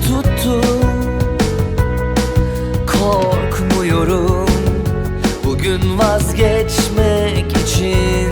tuttu Korkmuyorum. Bugün vazgeçmek için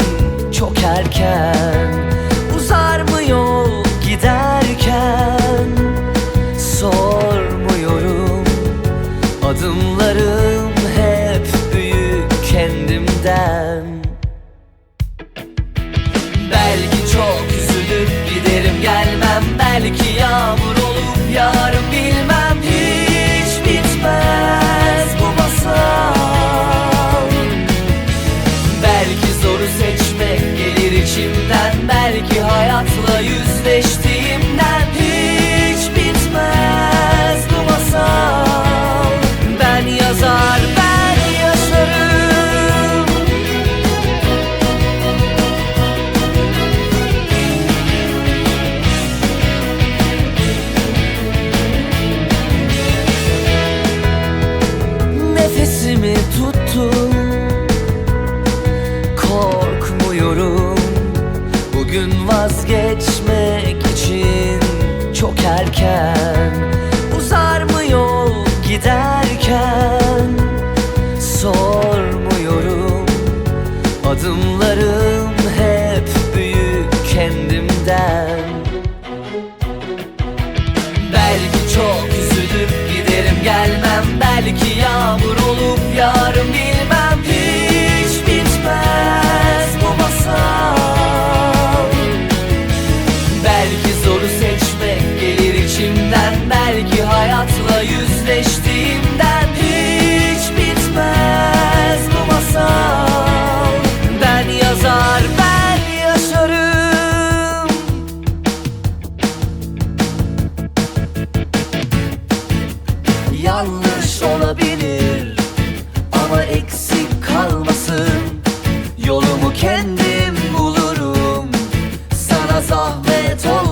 take you higher giderken Uzarmıyor giderken? Sormuyorum adımları. olabilir. Ama eksik kalmasın. Yolumu kendim bulurum. Sana zahmet olur